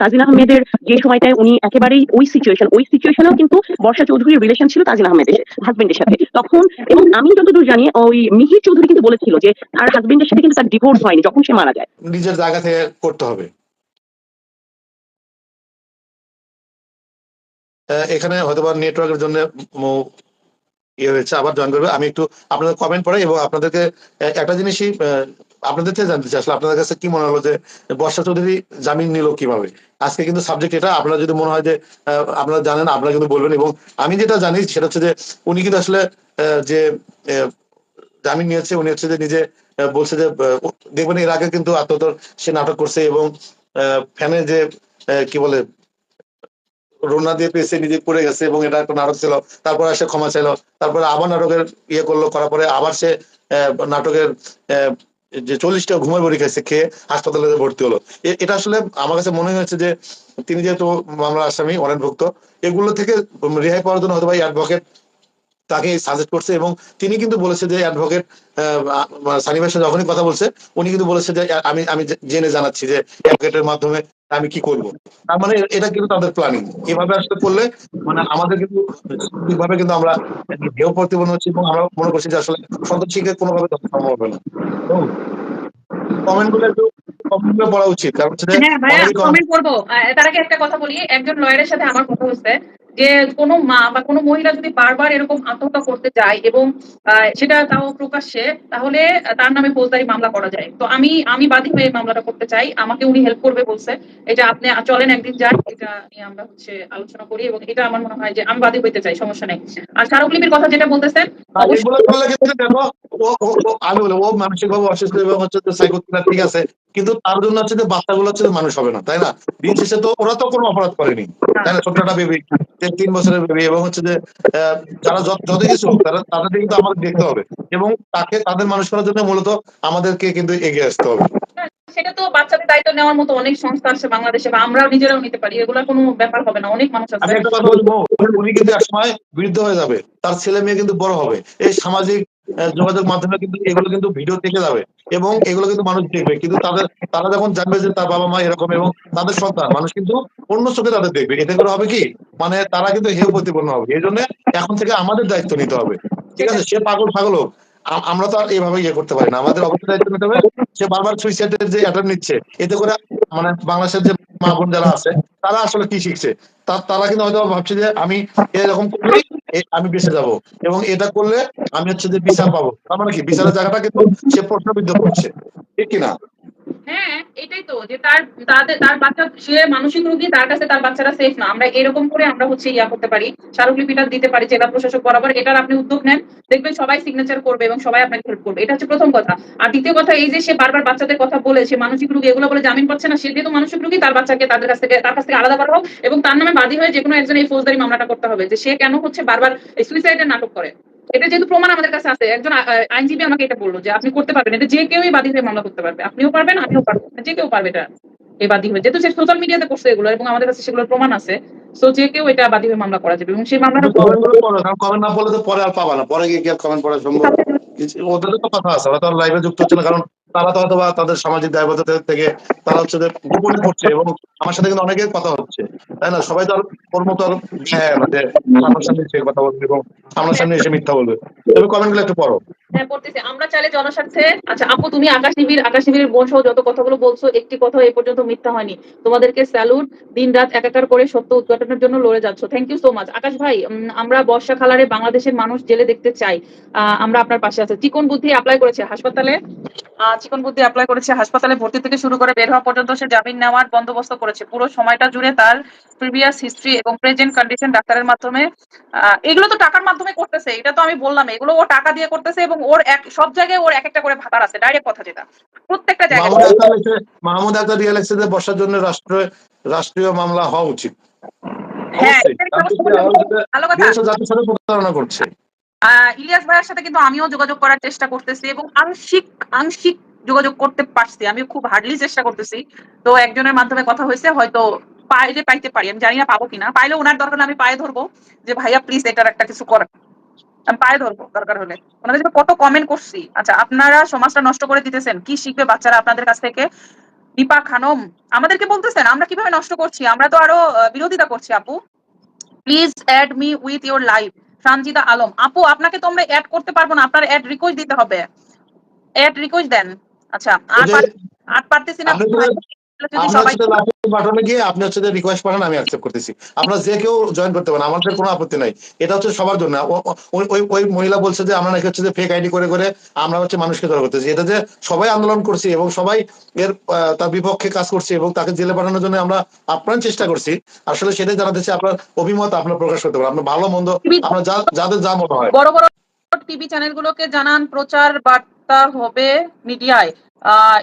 তাজিন আহমেদের যে সময়টায় উনি একেবারেই ওই সিচুয়েশন ওই সিচুয়েশনেও কিন্তু বর্ষা চৌধুরীর রিলেশন ছিল তাজিন আহমেদের হাজবেন্ডের সাথে। তখন এবং আমি যতদূর জানি, ওই মিহির চৌধুরী কিন্তু বলেছিল যে তার হাজবেন্ডের সাথে কিন্তু তার ডিভোর্স হয়নি যখন সে মারা যায়। নিজের জায়গা থেকে করতে হবে। এখানে হয়তোবা নেটওয়ার্কের জন্য ইয়ে হয়েছে, আবার জয়েন করবে। আমি একটু আপনাদের কমেন্ট পড়াই এবং আপনাদেরকে একটা জিনিসই আপনাদের থেকে জানতে চাই, আসলে আপনাদের কাছে কি মনে হলো যে বর্ষা চৌধুরী জামিন নিল কীভাবে? আজকে কিন্তু সাবজেক্ট এটা, আপনারা যদি মনে হয় যে আপনারা জানেন, আপনারা কিন্তু বলবেন এবং আমি যেটা জানি সেটা হচ্ছে যে উনি কিন্তু আসলে যে জামিন নিয়েছে, উনি হচ্ছে যে নিজে বলছে যে দেখবেন এর আগে কিন্তু আত্মতর সে নাটক করছে এবং ফ্যানে যে কি বলে, রোনা দিয়ে পেয়েছে, নিজে পড়ে গেছে এবং এটা একটা নাটক ছিল, তারপর সে ক্ষমা চাইলো, তারপরে আবার নাটকের ইয়ে করল, করার পরে আবার সে নাটকের যে চল্লিশটা ঘুমের বড়ি খাইছে, খেয়ে হাসপাতালে ভর্তি হলো। এটা আসলে আমার কাছে মনে হয়েছে যে, তিনি যেহেতু মামলার আসামি অনেকভুক্ত এগুলো থেকে রেহাই পাওয়ার জন্য হয়তো ভাই অ্যাডভোকেট তাকে সাজেস্ট করছে এবং তিনি কিন্তু বলেছে যে অ্যাডভোকেট সানি ভাইয়ের সাথে যখনই কথা বলছে, উনি কিন্তু বলেছে যে, আমি আমি জেনে জানাচ্ছি যে অ্যাডভোকেটের মাধ্যমে আমি কি করব? তার মানে এটা কিন্তু তাদের প্ল্যানিং এভাবে আসলে করলে মানে আমাদের কিন্তু ঠিকভাবে কিন্তু আমরা ঢেউ প্রতিবন্ধ হচ্ছে এবং আমরা মনে করছি যে আসলে সন্তোষীকে কোনোভাবে সম্ভব হবে না। কমেন্টগুলো একটু কমেন্ট পড়া উচিত। কারণ হ্যাঁ কমেন্ট করব। তার আগে একটা কথা বলি। একজন লয়ারের সাথে আমার কথা হচ্ছে। যে কোনো মা বা কোনো মহিলা যদি বারবার এরকম আত্মহত্যা করতে যায় এবং সেটা তাও প্রকাশ্যে, তাহলে তার নামে ফৌজদারি মামলা করা যায়। তো আমি আমি বাদী হয়ে মামলাটা করতে চাই। আমাকে উনি হেল্প করবে বলছে। এটা আপনি চলেন একদিন যান। এটা নিয়ে আমরা হচ্ছে আলোচনা করি এবং এটা আমার মনে হয় যে আমি বাদী হইতে চাই, সমস্যা নেই। আর স্মারকলিপির কথা যেটা বলতেছেন আর এগুলো করলে কিন্তু দেখো ও ও- ও- আমি বলি ও মানসিক ভাবে অসুস্থ এবং হচ্ছে সাইকোথেরাপি ঠিক আছে? কিন্তু তার জন্য হচ্ছে যে বাচ্চাগুলো হচ্ছে মানুষ হবে না তাই না? দিন শেষে তো ওরা তো কোনো অপরাধ করেনি তাই না? ছোটটা বেবি তিন বছরের বেবি এবং হচ্ছে যে যারা যত কিছু তারা তাদের কিন্তু আমাদের দেখতে হবে এবং তাকে তাদের মানুষ করার জন্য মূলত আমাদেরকে কিন্তু এগিয়ে আসতে হবে। সেটা তো বাচ্চাদের দায়িত্ব নেওয়ার মতো অনেক সংস্থা আছে বাংলাদেশে বা আমরাও নিজেরাও নিতে পারি। এগুলো কোনো ব্যাপার হবে না, অনেক মানুষ আছে। উনি কিন্তু একসময় বৃদ্ধ হয়ে যাবে, তার ছেলে মেয়ে কিন্তু বড় হবে। এই সামাজিক যোগাযোগ মাধ্যমে কিন্তু এগুলো কিন্তু ভিডিও থেকে যাবে এবং এগুলো কিন্তু মানুষ দেখবে। কিন্তু তাদের, তারা যখন জানবে যে তার বাবা মা এরকম এবং তাদের সন্তান, মানুষ কিন্তু অন্য চোখে তাদের দেখবে। এতে করে হবে কি? মানে তারা কিন্তু হেয় প্রতিপন্ন হবে। এই জন্য এখন থেকে আমাদের দায়িত্ব নিতে হবে। ঠিক আছে? সে পাগল পাগল হোক। আমরা তো আর এভাবে ইয়ে করতে পারি না। আমাদের অবশ্যই দায়িত্ব নিতে হবে সে বারবার সুইসাইডের যে অ্যাটাম নিচ্ছে, এতে করে মানে বাংলাদেশের যে মা বোন যারা আছে, তারা আসলে কি শিখছে? তারা কিন্তু হয়তো ভাবছে যে আমি এরকম করলে আমি বেঁচে যাব। এবং এটা করলে আমি হচ্ছে যে বিচার পাবো। তার মানে কি? বিচারের জায়গাটা কিন্তু সে প্রশ্নবিদ্ধ করছে। ঠিক কিনা? হ্যাঁ এটাই তো, যে তার, তাদের, তার বাচ্চা, সে মানসিক রোগী, তার কাছে তার বাচ্চারা সেফ না। আমরা এরকম করে আমরা হচ্ছে ইয়া করতে পারি, স্মারকলিপিটা দিতে পারি, জেলা প্রশাসক বরাবর। এটার আপনি উদ্যোগ নেন, দেখবেন সবাই সিগনেচার করবে এবং সবাই আপনাকে হেল্প করবে। এটা হচ্ছে প্রথম কথা। আর দ্বিতীয় কথা এই যে সে বারবার বাচ্চাদের কথা বলে, সে মানসিক রোগী, এগুলো বলে জামিন পাচ্ছে না, সে যেহেতু মানসিক রোগী, তার বাচ্চাকে তাদের কাছ থেকে, তার কাছ থেকে আলাদা করা হোক এবং তার নামে বাদী হয়ে যে কোনো একজন এই ফৌজদারি মামলাটা করতে হবে। যে সে কেন হচ্ছে বারবার সুইসাইডের নাটক করে। এটা যেহেতু প্রমাণ আমাদের কাছে আছে একজন আইনজীবী আমাকে এটা বলল যে আপনি করতে পারবেন এটা যে কেউই বাদী হয়ে মামলা করতে পারবে। আপনিও পারবেন আমিও পারব যে কেউ পারবে এটা এই বাদী হয়ে। যেহেতু সে সোশ্যাল মিডিয়াতে করছে এগুলো এবং আমাদের কাছে সেগুলোর প্রমাণ আছে সো যে কেউ এটা বাদী হয়ে মামলা করা যাবে এবং সেই মামলাটা কমেন্ট না পড়লে তো পরে আর পাবা না পরে গিয়ে কমেন্ট পড়া সম্ভব ওদের তো কথা আছে ওরা তো লাইভে যুক্ত হচ্ছে না কারণ তারা তো হয়তো বা তাদের সামাজিক দায়বদ্ধতা থেকে তারা হচ্ছে গোপনে করছে এবং আমার সাথে কিন্তু অনেকের কথা হচ্ছে, তাই না? সবাই তো আর আর হ্যাঁ না যে আমার সামনে এসে কথা বলবে এবং আমার সামনে এসে মিথ্যা বলবে। তবে কমেন্টগুলো একটু পড়ো। হ্যাঁ আমরা চাইলে জনস্বার্থে আচ্ছা আপু, তুমি আকাশ নিবিড়, আকাশ নিবিড়ের বোন সহ যত কথাগুলো বলছো, একটি কথা এই পর্যন্ত মিথ্যা হয়নি। তোমাদেরকে স্যালুট দিন রাত একাকার করে সত্য উদ্ঘাটনের জন্য লড়ে যাচ্ছ। Thank you so much Akash ভাই আমরা বর্ষা খালারে বাংলাদেশের মানুষ জেলে দেখতে চাই। আমরা আপনার পাশে আছি। চিকন বুদ্ধি অ্যাপ্লাই করেছে হাসপাতালে। চিকন বুদ্ধি অ্যাপ্লাই করেছে হাসপাতালে ভর্তি থেকে শুরু করে বের হওয়া পর্যন্ত সে জামিন নেওয়ার বন্দোবস্ত করেছে। পুরো সময়টা জুড়ে তার প্রিভিয়াস হিস্ট্রি এবং প্রেজেন্ট কন্ডিশন ডাক্তারের মাধ্যমে এগুলো তো টাকার মাধ্যমে করতেছে এটা তো আমি বললাম এগুলো ও টাকা দিয়ে করতেছে এবং ওর এক সব জায়গায় ওর এক একটা করে ভাতার আছে ডাইরেক্ট কথা যেটা। প্রত্যেকটা জায়গায় মাহমুদ আক্তার রিয়েল এক্সেসে বসার জন্য রাষ্ট্র রাষ্ট্রীয় মামলা হওয়া উচিত। হ্যাঁ, প্রতারণা করছে। ইলিয়াস ভাইয়ের সাথে কিন্তু আমিও যোগাযোগ করার চেষ্টা করতেছি এবং আংশিক আংশিক যোগাযোগ করতে পারছি আমি খুব হার্ডলি চেষ্টা করতেছি। তো একজনের মাধ্যমে কথা হয়েছে, হয়তো পাইলে পাইতে পারি। আমি জানি না পাবো কিনা, পাইলে ওনার দরকার আমি পায়ে ধরবো যে, ভাইয়া প্লিজ এটার একটা কিছু করেন আমি পায়ে ধরবো দরকার হলে। ওনাদের কত কমেন্ট করছি। আচ্ছা আপনারা সমাজটা নষ্ট করে দিতেছেন, কি শিখবে বাচ্চারা আপনাদের কাছ থেকে? দীপা খানম, আমাদেরকে বলতেছেন, আমরা কীভাবে নষ্ট করছি? আমরা তো আরও বিরোধিতা করছি, আপু। Please add me with your live Sanjita Alam, আপু, আপনাকে তো আমরা অ্যাড করতে পারব না, আপনার অ্যাড রিকোয়েস্ট দিতে হবে। অ্যাড রিকোয়েস্ট দেন। আচ্ছা আর ওই যে পার- আর পারতেছি না। আপনি তো- যদি আপনি সবাই হচ্ছে লাফিং বাটনে গিয়ে আপনি হচ্ছে রিকোয়েস্ট পাঠান আমি অ্যাকসেপ্ট করতেছি। আপনারা যে কেউ জয়েন করতে পারেন আমাদের কোনো আপত্তি নাই। এটা হচ্ছে সবার জন্য। ও- ও- ওই ওই ওই মহিলা বলছে যে আমরা নাকি হচ্ছে যে ফেক আইডি করে করে আমরা হচ্ছে মানুষকে ধরা করতেছি। এটা যে সবাই আন্দোলন করছি এবং সবাই এর তার বিপক্ষে কাজ করছি এবং তাকে জেলে পাঠানোর জন্য আমরা আপ্রাণ চেষ্টা করছি। আসলে সেটাই জানাতেছি আপনার অভিমত আপনার প্রকাশ করতে পারেন। আপনার ভালো মন্দ আপনার যাদের যা মনে হয়। বড় বড় টিভি চ্যানেলগুলোকে জানান প্রচার বার্তা হবে মিডিয়ায়।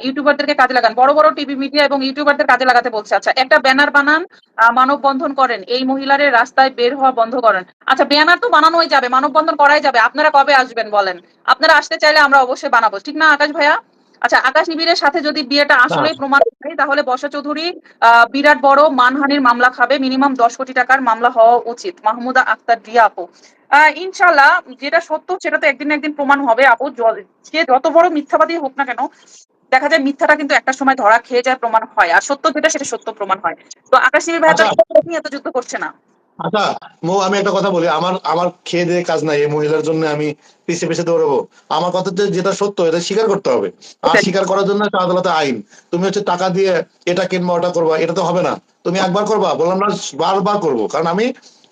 ইউটিউবারদেরকে কাজে লাগান। বড় বড় টিভি মিডিয়া এবং ইউটিউবারদের কাজে লাগাতে বলছে। আচ্ছা একটা ব্যানার বানান মানববন্ধন করেন। এই মহিলার রাস্তায় বের হওয়া বন্ধ করেন। আচ্ছা ব্যানার তো বানানোই যাবে, মানববন্ধন করাই যাবে। আপনারা কবে আসবেন বলেন? আপনারা আসতে চাইলে আমরা অবশ্যই বানাবো। ঠিক না, আকাশ ভাইয়া? আচ্ছা আকাশ নিবিড়ের সাথে যদি বিয়েটা আসলেই প্রমাণ হয় তাহলে বর্ষা চৌধুরী বিরাট বড় মানহানির মামলা খাবে মিনিমাম দশ কোটি টাকার মামলা হওয়া উচিত। মাহমুদা আক্তার রিয়া আপু। আহ, ইনশাল্লাহ যেটা সত্য সেটা তো একদিন একদিন প্রমাণ হবে। আপু য- সে যত বড় মিথ্যাবাদী হোক না কেন দেখা যায় মিথ্যাটা কিন্তু একটা সময় ধরা খেয়ে যায় প্রমাণ হয়। আর সত্য যেটা সেটা সত্য প্রমাণ হয়। তো আকাশ নিবিড় ভাইয়া আচ্ছা। এত যুদ্ধ করছে না। আচ্ছা মো আমি একটা কথা বলি। আমার আমার খেয়ে দিয়ে কাজ নাই এই মহিলার জন্য আমি পিছে পিছে দৌড়াবো। আমার কথা যেটা সত্য এটা স্বীকার করতে হবে। আর স্বীকার করার জন্য আদালতে আইন। তুমি হচ্ছে টাকা দিয়ে এটা কিনবা ওটা করবা এটা তো হবে না। তুমি একবার করবা বললাম না বারবার করব। কারণ আমি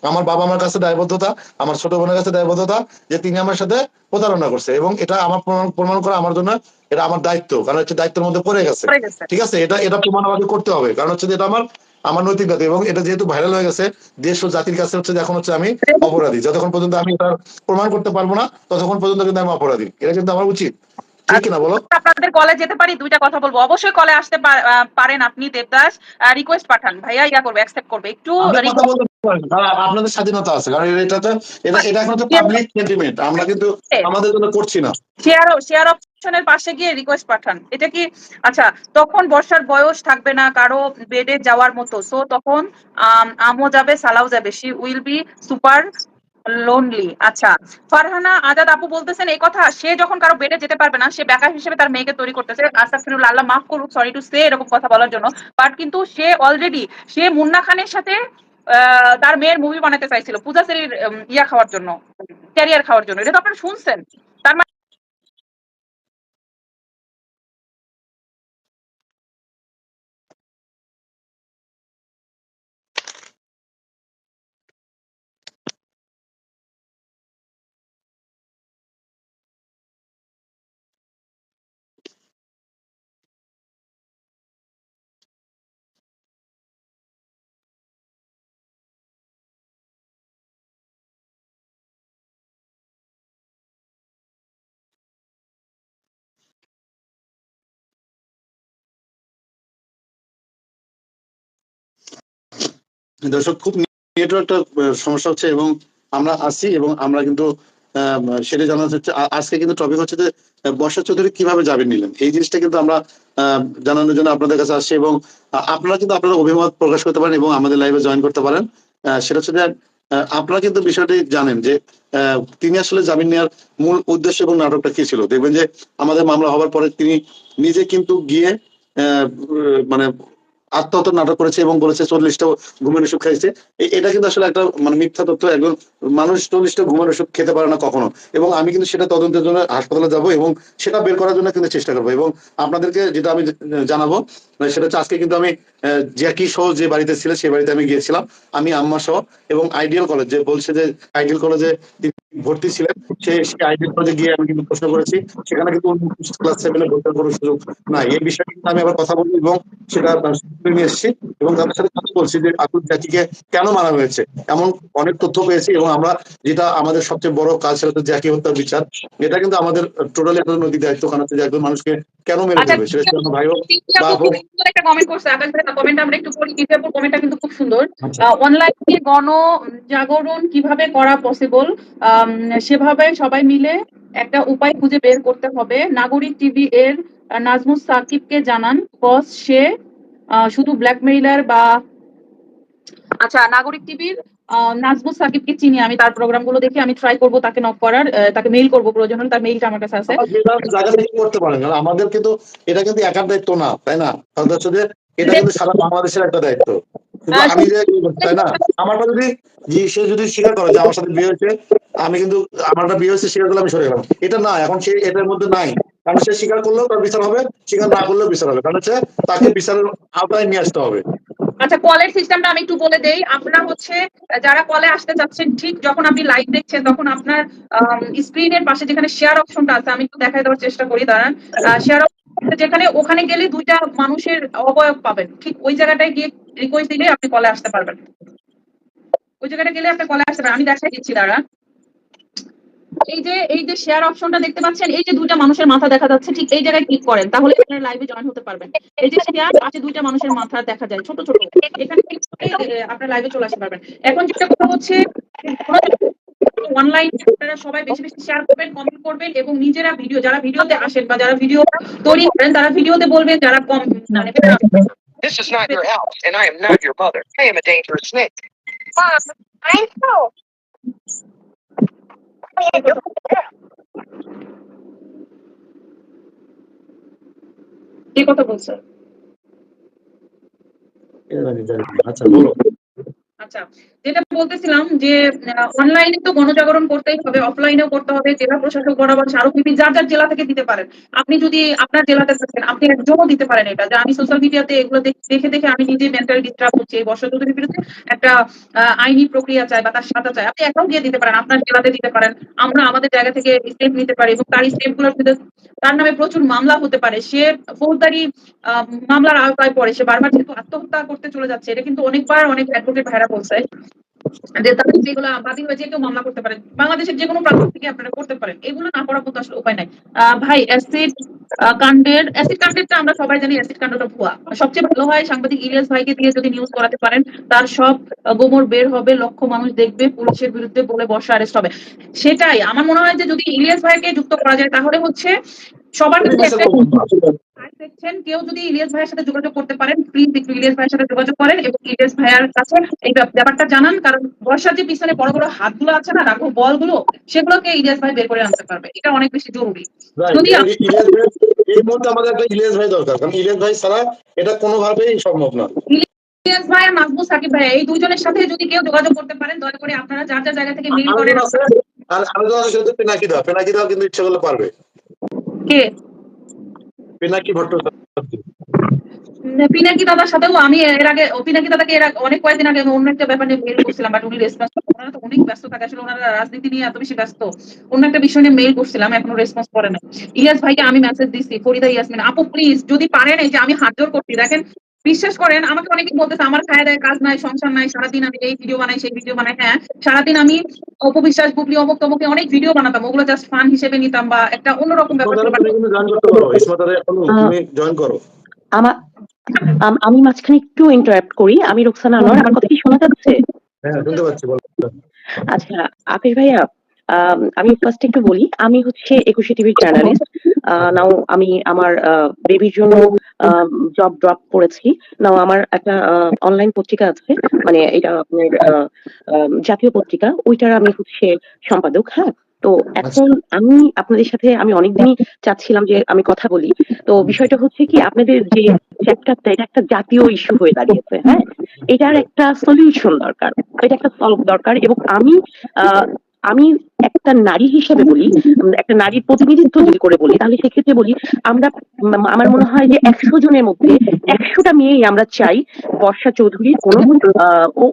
আমার বাবা আমার কাছে দায়বদ্ধতা আমার ছোট বোনের কাছে দায়বদ্ধতা যে তিনি আমার সাথে প্রতারণা করছে। এবং এটা আমার প্রমাণ প্রমাণ করা আমার জন্য এটা আমার দায়িত্ব। কারণ হচ্ছে দায়িত্বের মধ্যে পড়ে গেছে। ঠিক আছে? এটা এটা প্রমাণ আমাকে করতে হবে। কারণ হচ্ছে যে এটা আমার আমার নৈতিক দায়িত্ব এবং এটা যেহেতু ভাইরাল হয়ে গেছে দেশ ও জাতির কাছে হচ্ছে এখন হচ্ছে আমি অপরাধী। যতক্ষণ পর্যন্ত আমি এটা প্রমাণ করতে পারব না ততক্ষণ পর্যন্ত কিন্তু আমি অপরাধী। এটা কিন্তু আমার উচিত। বলো? আপনাদের কলে যেতে পারি দুইটা কথা বলব। অবশ্যই কলে আসতে পারেন আপনি দেবদাস। রিকোয়েস্ট পাঠান। ভাইয়া ইয়া করবে অ্যাকসেপ্ট করবে। একটু আপনাদের স্বাধীনতা আছে। কারণ এটা তো এটা এখন হচ্ছে পাবলিক সেন্টিমেন্ট আমরা কিন্তু আমাদের জন্য করছি না। শেয়ার শেয়ার অপশনের পাশে গিয়ে রিকোয়েস্ট পাঠান। এটা কি আচ্ছা তখন বর্ষার বয়স থাকবে না, কারও বেডে যাওয়ার মতো। সো তখন আমও যাবে, সালাও যাবে। She will be super lonely আচ্ছা ফারহানা আজাদ আপু বলতেছেন, এই কথা, সে যখন কারও বেডে যেতে পারবে না, সে ব্যাকআপ হিসেবে তার মেয়েকে তৈরি করতেছে। আস্তাগফিরুল্লাহ, আল্লাহ মাফ করুক সরি টু সে এরকম কথা বলার জন্য। বাট কিন্তু সে অলরেডি সে মুন্না খানের সাথে তার মেয়ের মুভি বানাতে চাইছিল, পূজা সেরির ইয়া খাওয়ার জন্য ক্যারিয়ার খাওয়ার জন্য। এটা তো আপনারা শুনছেন। তার দর্শক, খুব নেটওয়ার্কটা সমস্যা হচ্ছে এবং আমরা আসছি এবং আমরা কিন্তু সেটা জানা হচ্ছে আজকে কিন্তু টপিক হচ্ছে যে বর্ষা চৌধুরী কীভাবে যাবেন নিলেন? এই জিনিসটা কিন্তু আমরা জানানোর জন্য আপনাদের কাছে আসছি এবং আপনারা কিন্তু আপনারা অভিমত প্রকাশ করতে পারেন এবং আমাদের লাইভে জয়েন করতে পারেন। সেটা হচ্ছে যে আপনারা কিন্তু বিষয়টি জানেন যে তিনি আসলে জামিন নেওয়ার মূল উদ্দেশ্য এবং নাটকটা কি ছিল? দেখবেন যে, আমাদের মামলা হওয়ার পরে তিনি নিজে কিন্তু গিয়ে মানে আত্মহত্যা নাটক করেছে এবং বলেছে চল্লিশটা ঘুমের ওষুধ খাইছে। এটা কিন্তু আসলে একটা মানে মিথ্যা তথ্য। একজন মানুষ চল্লিশটা ঘুমের ওষুধ খেতে পারে না কখনো। এবং আমি কিন্তু সেটা তদন্তের জন্য হাসপাতালে যাব এবং সেটা বের করার জন্য কিন্তু চেষ্টা করব। এবং আপনাদেরকে যেটা আমি জানাব মানে সেটা হচ্ছে আজকে কিন্তু আমি জ্যাকি সহ যে বাড়িতে ছিল সেই বাড়িতে আমি গিয়েছিলাম। আমি আম্মা সহ এবং আইডিয়াল কলেজ যে বলছে যে আইডিয়াল কলেজে ভর্তি ছিলেন। সে আইডিয়াল কলেজে গিয়ে আমি কিন্তু প্রশ্ন করেছি। সেখানে কিন্তু ক্লাস সেভেনে ভর্তির কোনো সুযোগ নাই। এই বিষয়ে কিন্তু আমি আবার কথা বলব এবং সেটা নিয়ে এসেছি এবং তাদের সাথে কথা বলছি যে আকুল জাতিকে কেন মারা হয়েছে? এমন অনেক তথ্য পেয়েছি এবং আমরা যেটা আমাদের সবচেয়ে বড় কাজ সেটা হচ্ছে জাকি হত্যার বিচার। এটা কিন্তু আমাদের টোটালি একটা নদী দায়িত্ব কারণ হচ্ছে যে একজন মানুষকে কেন মেরে আচ্ছা, দেবে সেটা হচ্ছে ভাই হোক বা একটা কমেন্ট করছে। আকাশ ভাই কমেন্ট আমরা একটু পড়ি আপুর কমেন্টটা কিন্তু খুব সুন্দর। আচ্ছা। অনলাইনে গণ জাগরণ কীভাবে করা পসিবল সেভাবে সবাই মিলে একটা উপায় খুঁজে বের করতে হবে। নাগরিক টিভি এর নাজমুস সাকিবকে জানান বস সে শুধু ব্ল্যাকমেইলার বা আচ্ছা নাগরিক টিভির আহ, নাজমুল সাকিবকে চিনি আমি তার প্রোগ্রামগুলো দেখে আমি ট্রাই করব তাকে নক করার তাকে মেইল করব প্রয়োজন হলে তার মেইলটা আমার কাছে আছে। করতে পারেন আমাদের কিন্তু এটা কিন্তু একার দায়িত্ব না তাই না? যে এটা কিন্তু সারা বাংলাদেশের একটা দায়িত্ব। আমি যে তাই না? আমারটা যদি সে যদি স্বীকার করে যে আমার সাথে বিয়ে হয়েছে আমি কিন্তু আমারটা বিয়ে হয়েছে স্বীকার করলে আমি সরে গেলাম। এটা না এখন সে এটার মধ্যে নাই। কারণ সে স্বীকার করলেও তার বিচার হবে স্বীকার না করলেও বিচার হবে। কারণ হচ্ছে তাকে বিচারের আওতায় নিয়ে আসতে হবে। আচ্ছা কলের সিস্টেমটা আমি একটু বলে দেই। আপনার হচ্ছে যারা কলে আসতে চাচ্ছেন ঠিক যখন আপনি লাইভ দেখছেন তখন আপনার স্ক্রিনের পাশে যেখানে শেয়ার অপশনটা আছে আমি একটু দেখাই দেওয়ার চেষ্টা করি দাঁড়ান। শেয়ার যেখানে ওখানে গেলে দুইটা মানুষের অবয়ব পাবেন। ঠিক ওই জায়গাটায় গিয়ে রিকোয়েস্ট দিলে আপনি কলে আসতে পারবেন। ওই জায়গাটা গেলে আপনি কলে আসতে পারবেন। আমি দেখাই দিচ্ছি, দাঁড়া। এই যে এই যে শেয়ার অপশনটা দেখতে পাচ্ছেন, এই যে দুইটা মানুষের মাথা দেখা যাচ্ছে, ঠিক এই জায়গায় ক্লিক করেন, তাহলে আপনার লাইভে জয়েন হতে পারবেন। এই যে শেয়ার আছে দুইটা মানুষের মাথা দেখা যায়, ছোট ছোট। এখানে আপনার লাইভে চলে আসতে পারবেন। এখন যেটা কথা হচ্ছে অনলাইন আপনারা সবাই বেশি বেশি শেয়ার করবেন কমেন্ট করবেন এবং নিজেরা ভিডিও যারা ভিডিওতে আসেন বা যারা ভিডিও তৈরি করেন তারা ভিডিওতে বলবেন যারা কম মানে This is not your house, and I am not your mother. I am a dangerous snake. Mom, I'm so. কি কথা বলছে আচ্ছা বলো আচ্ছা যেটা বলতেছিলাম যে অনলাইনে তো গণজাগরণ করতেই হবে অফলাইনেও করতে হবে, জেলা প্রশাসক বরাবর স্মারকলিপি যার যার জেলা থেকে দিতে পারেন। আপনি যদি আপনার জেলাতে থাকেন, আপনি একজনও দিতে পারেন এটা। যে আমি সোশ্যাল মিডিয়াতে এগুলো দেখে দেখে আমি নিজে মেন্টালি ডিস্টার্ব হচ্ছে, এই বর্ষা বিরুদ্ধে একটা আইনি প্রক্রিয়া চাই বা তার সাথে চাই, আপনি একাও গিয়ে দিতে পারেন, আপনার জেলাতে দিতে পারেন, আমরা আমাদের জায়গা থেকে স্টেপ নিতে পারি এবং তার স্টেপগুলোর মধ্যে তার নামে প্রচুর মামলা হতে পারে। সে ফৌজদারি মামলার আওতায় পড়ে, সে বারবার যেহেতু আত্মহত্যা করতে চলে যাচ্ছে, এটা কিন্তু অনেকবার অনেক অ্যাডভোকেট ভাইরা বলছে। যেগুলো কেউ করতে পারে বাংলাদেশের থেকে আপনারা করতে পারেন। এগুলো না উপায় নাই। ভাই অ্যাসিড কাণ্ডের অ্যাসিড আমরা সবাই জানি অ্যাসিড কাণ্ডটা ভুয়া। সবচেয়ে ভালো হয়, সাংবাদিক ইলিয়াস ভাইকে দিয়ে যদি নিউজ করাতে পারেন, তার সব গোমর বের হবে, লক্ষ মানুষ দেখবে, পুলিশের বিরুদ্ধে বলে বসা অ্যারেস্ট হবে। সেটাই, আমার মনে হয় যে যদি ইলিয়াস ভাইকে যুক্ত করা যায়, তাহলে হচ্ছে সবার কাছে দেখছেন কেউ যদি ইলিয়াস ভাইয়ের সাথে যোগাযোগ করতে পারেন প্লিজ একটু ইলিয়াস ভাইয়ের সাথে যোগাযোগ করেন এবং ইলিয়াস ভাইয়ের কাছে এই ব্যাপারটা জানান কারণ বর্ষার যে পিছনে বড় বড় হাতগুলো আছে না রাখো বলগুলো সেগুলোকে ইলিয়াস ভাই বের করে আনতে পারবে এটা অনেক বেশি জরুরি যদি এই মুহূর্তে আমাদের একটা ইলিয়াস ভাই দরকার কারণ ইলিয়াস ভাই ছাড়া এটা কোনোভাবেই সম্ভব না ইলিয়াস ভাই আর নাজমুল সাকিব ভাই এই দুইজনের সাথে যদি কেউ যোগাযোগ করতে পারেন দয়া করে আপনারা যার যার জায়গা থেকে মেইল করেন আর আছে সেটা পেনাকি দাও পেনাকি দাও কিন্তু ইচ্ছে করলে পারবে কে? পেনাকি ভট্টাচার্য। পিনাকি দাদার সাথেও আমি এর আগে পিনাকি দাদাকে এর অনেক কয়েকদিন আগে আমি অন্য একটা ব্যাপার নিয়ে মেইল করছিলাম বাট উনি রেসপন্স ওনারা তো অনেক ব্যস্ত থাকে আসলে ওনারা রাজনীতি নিয়ে এত বেশি ব্যস্ত। অন্য একটা বিষয় নিয়ে মেল করছিলাম এখনও রেসপন্স করে না ইয়াস ভাইকে আমি মেসেজ দিছি ফরিদা ইয়াসমিন আপু প্লিজ যদি পারেন এই যে আমি হাত জোর করছি দেখেন বিশ্বাস করেন আমাকে অনেকে বলতেছে আমার খায় দেয় কাজ নাই সংসার নাই সারাদিন আমি এই ভিডিও বানাই সেই ভিডিও বানাই। হ্যাঁ সারাদিন আমি অপবিশ্বাস বুবলি অমুক তমুকে অনেক ভিডিও বানাতাম ওগুলো জাস্ট ফান হিসেবে নিতাম বা একটা অন্যরকম ব্যাপার তুমি স্যাপার কিন্তু জয়েন করতে পারো ইসমাতারে তুমি জয়েন করো। আমার আমি মাঝখানে একটু ইন্টারাপ্ট করি আমি রোকসানা আনোয়ার আমার কথা কি শোনা যাচ্ছে? হ্যাঁ শুনতে পাচ্ছি বলো। আচ্ছা আপিস ভাইয়া আম, ফার্স্ট একটু বলি আমি হচ্ছে একুশে টিভির জার্নালিস্ট নাও আমি আমার বেবির জন্য জব ড্রপ করেছি। নাও আমার একটা অনলাইন পত্রিকা আছে মানে এটা আপনার জাতীয় পত্রিকা ওইটার আমি হচ্ছে সম্পাদক হ্যাঁ? তো এখন আমি আপনাদের সাথে আমি অনেকদিনই চাচ্ছিলাম যে আমি কথা বলি। তো বিষয়টা হচ্ছে কি আপনাদের যে চ্যাপ্টারটা এটা একটা জাতীয় ইস্যু হয়ে দাঁড়িয়েছে হ্যাঁ? এটার একটা সলিউশন দরকার এটা একটা সলভ দরকার এবং আমি আমি একটা নারী হিসেবে বলি একটা নারীর প্রতিনিধিত্ব যদি করে বলি তাহলে সেক্ষেত্রে বলি আমরা আমার মনে হয় যে একশো জনের মধ্যে একশোটা মেয়েই আমরা চাই বর্ষা চৌধুরী কোনো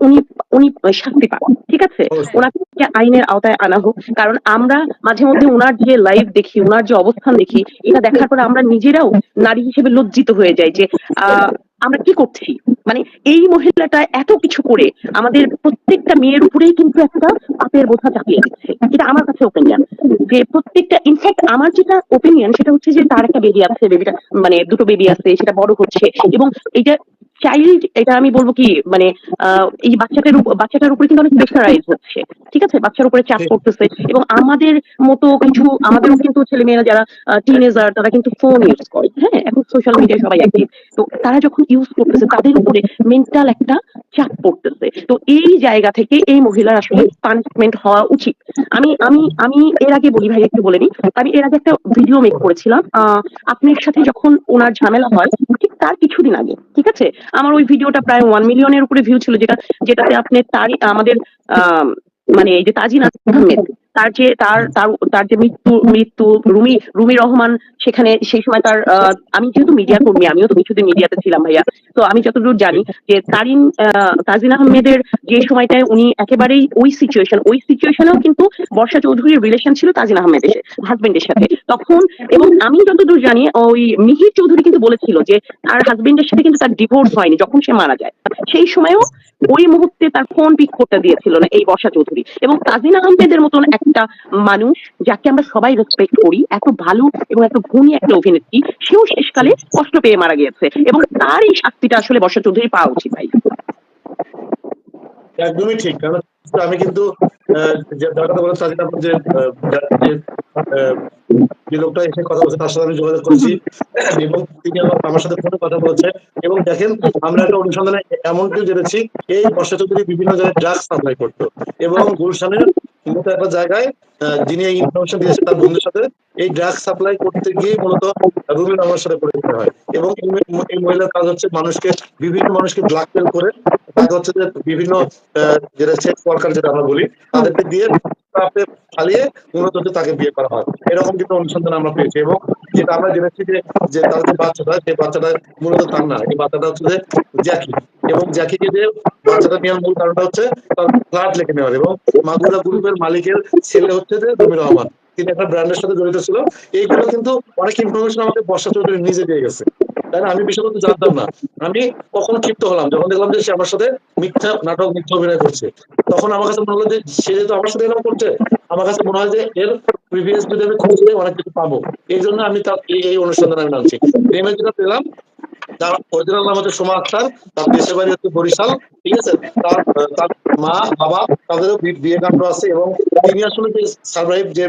উনি উনি শাস্তি পাক ঠিক আছে? ওনাকে আইনের আওতায় আনা হোক কারণ আমরা মাঝে মধ্যে ওনার যে লাইভ দেখি ওনার যে অবস্থান দেখি এটা দেখার পরে আমরা নিজেরাও নারী হিসেবে লজ্জিত হয়ে যাই যে আহ, আমরা কি করছি? মানে এই মহিলাটা এত কিছু করে আমাদের প্রত্যেকটা মেয়ের উপরেই কিন্তু একটা পাপের বোঝা চাপিয়ে দিচ্ছে। এটা আমার কাছে ওপিনিয়ন যে প্রত্যেকটা ইনফ্যাক্ট আমার যেটা ওপিনিয়ন সেটা হচ্ছে যে তার একটা বেবি আছে বেবিটা মানে দুটো বেবি আছে, সেটা বড় হচ্ছে এবং এটা চাইল্ড এটা আমি বলব কি মানে আহ, এই বাচ্চাটার বাচ্চাটার উপরে কিন্তু অনেক প্রেশারাইজ হচ্ছে ঠিক আছে? বাচ্চার উপরে চাপ ঠিক। পড়তেছে এবং আমাদের মতো কিছু আমাদেরও কিন্তু ছেলেমেয়েরা যারা টিনেজার তারা কিন্তু ফোন ইউজ করে হ্যাঁ? এখন সোশ্যাল মিডিয়ায় সবাই অ্যাক্টিভ তো তারা যখন ইউজ করতেছে তাদের উপরে মেন্টাল একটা চাপ পড়তেছে। তো এই জায়গা থেকে এই মহিলার আসলে পানিশমেন্ট হওয়া উচিত। আমি আমি আমি এর আগে বলি ভাই, একটু বলে নিই। আমি এর আগে একটা ভিডিও মেক করেছিলাম। আপনার সাথে যখন ওনার ঝামেলা হয়, ঠিক তার কিছুদিন আগে, ঠিক আছে? আমার ওই ভিডিওটা প্রায় ওয়ান মিলিয়নের উপরে ভিউ ছিল, যেটা, যেটাতে আপনি তারই আমাদের মানে এই যে তাজিন আহমেদ তার যে, তার তার তার যে মৃত্যু মৃত্যু, রুমি রুমি রহমান সেখানে, সেই সময় তার আমি যেহেতু মিডিয়া কর্মী, আমিও তো কিছুদিন মিডিয়াতে ছিলাম ভাইয়া। তো আমি যতদূর জানি যে তারিন তাজিন আহমেদের যে সময়টায় উনি একেবারেই ওই সিচুয়েশন ওই সিচুয়েশনেও কিন্তু বর্ষা চৌধুরীর রিলেশন ছিল তাজিন আহমেদের হাজবেন্ডের সাথে। তখন, এবং আমি যতদূর জানি, ওই মিহির চৌধুরী কিন্তু বলেছিল যে তার হাজবেন্ডের সাথে কিন্তু তার ডিভোর্স হয়নি যখন সে মারা যায়। সেই সময়ও ওই মুহূর্তে তার ফোন পিক করতে দিয়েছিল না এই বর্ষা চৌধুরী। এবং তাজিন আহমেদের মতন একটা মানুষ যাকে আমরা সবাই রেসপেক্ট করি, এত ভালো এবং এত গুণী একটা অভিনেত্রী, সেও শেষকালে কষ্ট পেয়ে মারা গিয়েছে এবং তার এই শাস্তিটা আসলে বর্ষা চৌধুরী পাওয়া উচিত ভাই। একদমই ঠিক, কারণ আমি কিন্তু যে লোকটা এসে কথা বলছে, তার সাথে আমি যোগাযোগ করেছি, এবং তিনি আমার সাথে ফোনে কথা বলেছে, এবং দেখেন আমরা একটা অনুসন্ধানে এমনকি জেনেছি, এই বর্ষা চৌধুরী বিভিন্ন জায়গায় ড্রাগস সাপ্লাই করতো, এবং গুলশানের মতো একটা জায়গায় যিনি এই ইনফরমেশন দিয়েছে তার বন্ধুর সাথে, এই ড্রাগস সাপ্লাই করতে গিয়ে মূলত রুমিন আমার সাথে পরিচিত হয়। এবং এই মহিলার কাজ হচ্ছে মানুষকে, বিভিন্ন মানুষকে ব্ল্যাকমেল করে তাকে হচ্ছে যে বিভিন্ন যেটা সেক্স ওয়ার্কার যেটা আমরা বলি, তাদেরকে দিয়ে তাকে ফালিয়ে মূলত তাকে বিয়ে করা হয়। এরকম কিন্তু অনুসন্ধান আমরা পেয়েছি এবং যেটা আমরা জেনেছি যে যে তার যে বাচ্চাটা, সেই বাচ্চাটা মূলত তার না, এই বাচ্চাটা হচ্ছে যে জ্যাকি। এবং জ্যাকিকে যে বাচ্চাটা নেওয়ার মূল কারণটা হচ্ছে তার ফ্ল্যাট লেখে নেওয়ার এবং মাগুরা গ্রুপের মালিকের ছেলে হচ্ছে যে রুমি রহমান। তিনি একটা ব্র্যান্ডের সাথে জড়িত ছিল। এইগুলো কিন্তু অনেক ইনফরমেশন আমাকে বর্ষা চৌধুরী নিজে দিয়ে গেছে। তাই আমি বিষয়টা তো জানতাম না। আমি কখন ক্ষিপ্ত হলাম। যখন দেখলাম যে সে আমার সাথে মিথ্যা নাটক, মিথ্যা অভিনয় করছে, তখন আমার কাছে মনে হলো যে সে যেহেতু আমার সাথে এরকম করছে, আমার কাছে মনে হয় যে এর প্রিভিয়াস যদি আমি খুঁজলে অনেক কিছু পাবো। এই জন্য আমি তার এই অনুষ্ঠানে আমি নামছি। প্রেমের যেটা পেলাম তার অরিজিনাল নাম হচ্ছে সোমা আক্তার তার দেশের বাড়ি হচ্ছে বরিশাল, ঠিক আছে? তার তার মা, বাবা, তাদেরও বিয়ে কাণ্ড আছে এবং তিনি আসলে যে সার্ভাইভ যে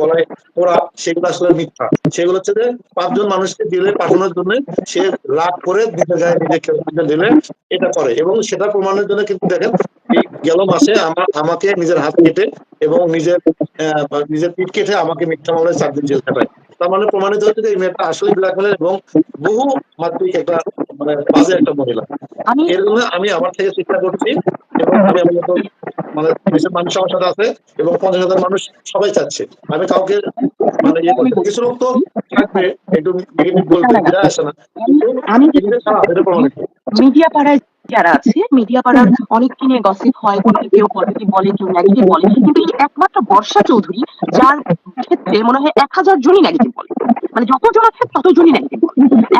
বলায় ওরা সেগুলো আসলে মিথ্যা। সেগুলো হচ্ছে যে পাঁচজন মানুষকে দিলে পাঠানোর জন্য সে রাগ করে দিতে যায় নিজে দিলে এটা করে। এবং সেটা প্রমাণের জন্য কিন্তু দেখেন, এই গেল মাসে আমার, আমাকে নিজের হাত কেটে এবং নিজের নিজের পিঠ কেটে আমাকে মিথ্যা মামলায় চার দিন জেল খাটায়। তার মানে প্রমাণিত হচ্ছে যে এই মেয়েটা আসলে ব্ল্যাকমেলের এবং বহু মাত্রিক একটা মানে বাজে একটা মহিলা। আমি এর জন্য আমি আমার থেকে চেষ্টা করছি এবং আমি আমার মানে দেশের মানুষ আমার সাথে আছে এবং পঞ্চাশ হাজার মানুষ সবাই চাচ্ছে। আমি কাউকে মানে ইয়ে করছি কিছু লোক তো থাকবে একটু বলবে আসে না। মিডিয়া পাড়ায় যারা আছে মিডিয়া পাড়ার অনেককে নিয়ে গসিপ হয় কেউ পজিটিভ বলে কেউ নেগেটিভ বলে কিন্তু এই একমাত্র বর্ষা চৌধুরী যার ক্ষেত্রে মনে হয় এক হাজার জনই নেগেটিভ বলে। মানে যত জন আছে ততজনই নেগেটিভ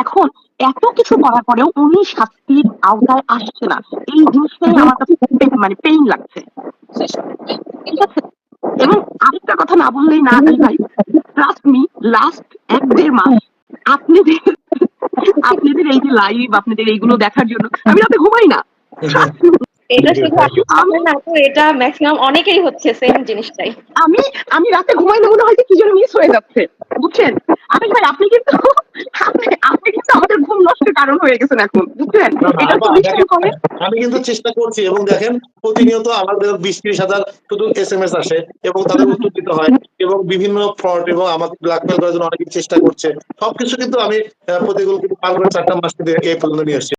এখন এত কিছু করার পরেও উনি শাস্তির আওতায় আসছে না। এই জিনিসটাই আমার কাছে মানে পেইন লাগছে। ঠিক আছে? এবং আরেকটা কথা না বললেই না ভাই ট্রাস্ট মি লাস্ট এক দেড় মাস আপনাদের আপনাদের এই যে লাইভ আপনাদের এইগুলো দেখার জন্য আমি রাতে ঘুমাই না। me, এটা শুধু আমার না তো এটা ম্যাক্সিমাম অনেকেই হচ্ছে সেম জিনিসটাই। আমি আমি রাতে ঘুমাই না মনে হয় যে কি যেন মিস হয়ে যাচ্ছে। বুঝছেন? আমি ভাই আপনি কিন্তু আপনি আপনি কিন্তু আমাদের ঘুম নষ্টের কারণ হয়ে গেছেন এখন বুঝছেন? এটা তো বিশ্বাস করে। আমি কিন্তু চেষ্টা করছি এবং দেখেন প্রতিনিয়ত আমাদের বিশ ত্রিশ হাজার শুধু এস এম এস আসে এবং তাদের উত্তর দিতে হয় এবং বিভিন্ন ফ্রড এবং আমাকে ব্ল্যাকমেল করার জন্য অনেকে চেষ্টা করছে। সবকিছু কিন্তু আমি আহ, প্রতিগুলো কিন্তু পার করে চারটা মাস থেকে এই পর্যন্ত নিয়ে আসছি।